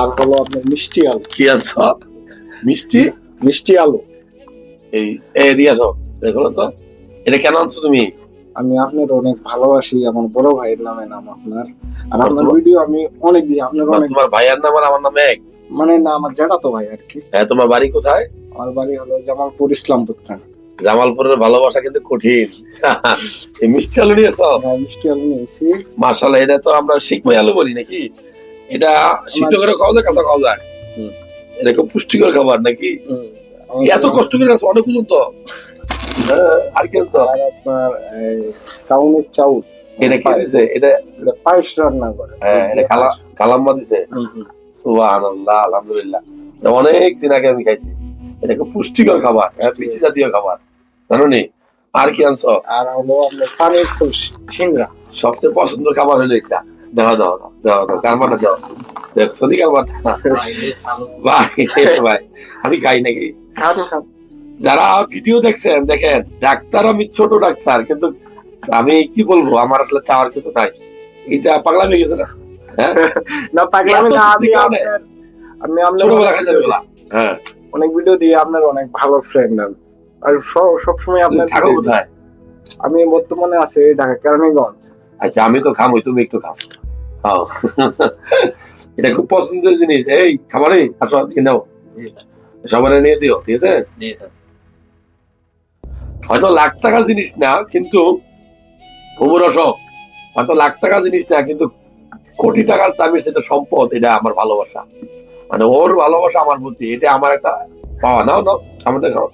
আর হলো আপনার মিষ্টি আলু। কি আনছো মিষ্টি? মিষ্টি আলু। এই এই আসো দেখো তো? এটা কেন আনছো তুমি? আমি আপনার অনেক ভালোবাসি আমার বড় ভাইয়ের নামে নাম আপনার। আর আপনার ভিডিও আমি অনেক দিই আপনার অনেক তোমার ভাইয়ার নাম আর আমার নাম এক? মানে না আমার জ্যাঠাতো ভাই আর কি। হ্যাঁ তোমার বাড়ি কোথায়? আমার বাড়ি হলো জামালপুর ইসলামপুর থানা। জামালপুরের ভালোবাসা কিন্তু কঠিন। এই মিষ্টি আলু নিয়েছো? হ্যাঁ, মিষ্টি আলু নিয়েছি। মার্শাল্লাহ এটা তো আমরা শিখমাই আলু বলি নাকি? এটা সিদ্ধ করে খাওয়া যায় কাঁচা খাওয়া যায়। এটা খুব পুষ্টিকর খাবার নাকি? এত কষ্ট করে আছো অনেক ওজন তো হ্যাঁ, আর কি? আপনার টাউনের চাউল। এটা কি দিছে? এটা পায়েস রান্না করে। হ্যাঁ এটা কালা কালাম্মা দিছে। সুবহানাল্লাহ আলহামদুলিল্লাহ। অনেক দিন আগে আমি খাইছি। এটা খুব পুষ্টিকর খাবার পিসি জাতীয় খাবার। জানো নি? আর কি আনছো? আর হলো আপনার পানির সিংড়া। সবচেয়ে পছন্দের খাবার হলো এটা। দাও দাও দাও দাও দাও কারমাটা দাও? দেখছ নি কারমাটা ভাই আমি খাই নাকি? যারা ভিডিও দেখছেন দেখেন ডাক্তার আমি ছোট ডাক্তার কিন্তু আমি কি বলব আমার আসলে চাওয়ার কিছু নাই। এটা হয়ে গেছে না? হ্যাঁ? না পাগলামি না আমি আমি আপনার অনেক হ্যাঁ। অনেক ভিডিও দিয়ে আপনার অনেক ভালো ফ্রেন্ড আর সব- সবসময় আপনার থাকো কোথায়? আমি বর্তমানে আছি ঢাকা কেরানীগঞ্জ। আচ্ছা আমি তো খামই তুমি একটু খাও। খাও। এটা খুব পছন্দের জিনিস। এই খাবারে আসো নাও। সবার নিয়ে দিও ঠিক আছে? হয়তো লাখ টাকার জিনিস না কিন্তু ঘুমুর অসক হয়তো লাখ টাকার জিনিস না কিন্তু কোটি টাকার দামি সেটা সম্পদ এটা আমার ভালোবাসা। মানে ওর ভালোবাসা আমার প্রতি এটা আমার একটা পাওয়া। নাও নাও আমাদের খাও।